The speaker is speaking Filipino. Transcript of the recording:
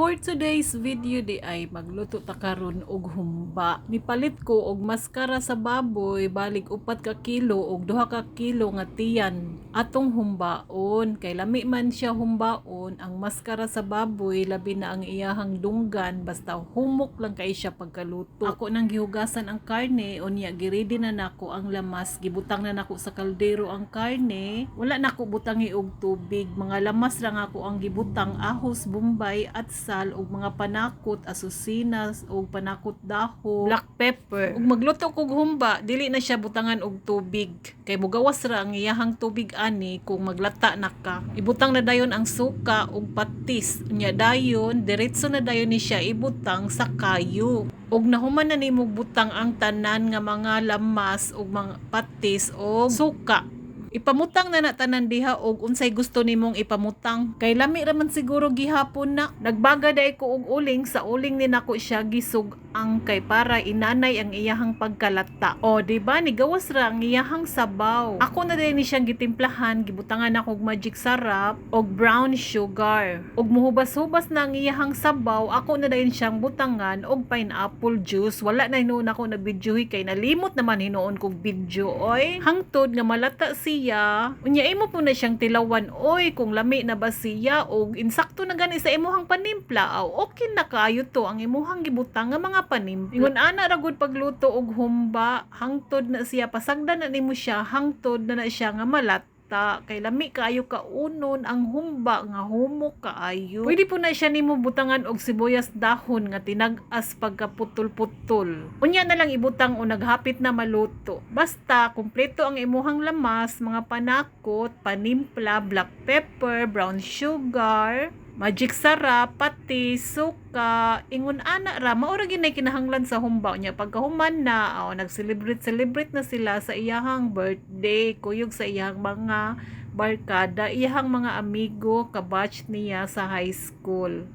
For today's video di ay magluto ta karon og humba. Nipalit ko og maskara sa baboy balik upat ka kilo og duha ka kilo nga tiyan. Atong humbaon kay lami man siya humbaon ang maskara sa baboy labi na ang iyahang dunggan basta humok lang kay siya pagkaluto. Ako nang gihugasan ang karne unya giridi na nako ang lamas gibutang na nako sa kaldero ang karne. Wala nako butangi og tubig. Mga lamas lang ako ang gibutang ahos bombay at sal ug mga panakot asusinas ug panakot dahon. Black pepper. Ug magluto kog humba dili na siya butangan og tubig. Kay mugawas ra ang iyahang tubig ani kung maglata na ka. Ibutang na dayon ang suka ug patis. Unya dayon diretso na dayon ni siya ibutang sa kayo. Ug nahuman na nimo butang ang tanan nga mga lamas ug mga patis ug suka Ipamutang na na tanan diha og unsay gusto nimong ipamutang. Kay lami ra man siguro gihapon na. Nagbaga day ko og uling sa uling ni nako siya gisug ang kay para inanay ang iyahang pagkalata. O di ba ni gawas ra ang iyahang sabaw. Ako na din ni siyang gitimplahan, gibutangan ako og magic sarap og brown sugar. Og muhubas-hubas na ang iyahang sabaw, ako na din siyang butangan og pineapple juice. Wala na hinuon ako na videohi kay nalimot naman hinuon kog video oy. Hangtod nga malata siya, unya imo po na siyang tilawan oy kung lami na ba siya og insakto na gani sa imuhang panimpla. Aw okay na kayo to ang imuhang gibutang nga mga panimpla. Ingon ana ra gud pagluto og humba, hangtod na siya pasagdan na nimo siya, hangtod na na siya nga malat ta kay lami kaayo ka unon ang humba nga humok kaayo. Pwede po na siya nimo butangan og sibuyas dahon nga tinag-as pagkaputol-putol. Unya na lang ibutang o naghapit na maluto. Basta kumpleto ang imuhang lamas mga panakot panimpla black pepper brown sugar Magic sarap, pati, suka, ingon ana ra, maura ginay kinahanglan sa humba niya. Pagkahuman na, oh, nag-celebrate-celebrate na sila sa iyahang birthday, kuyog sa iyahang mga barkada, iyahang mga amigo, kabatch niya sa high school.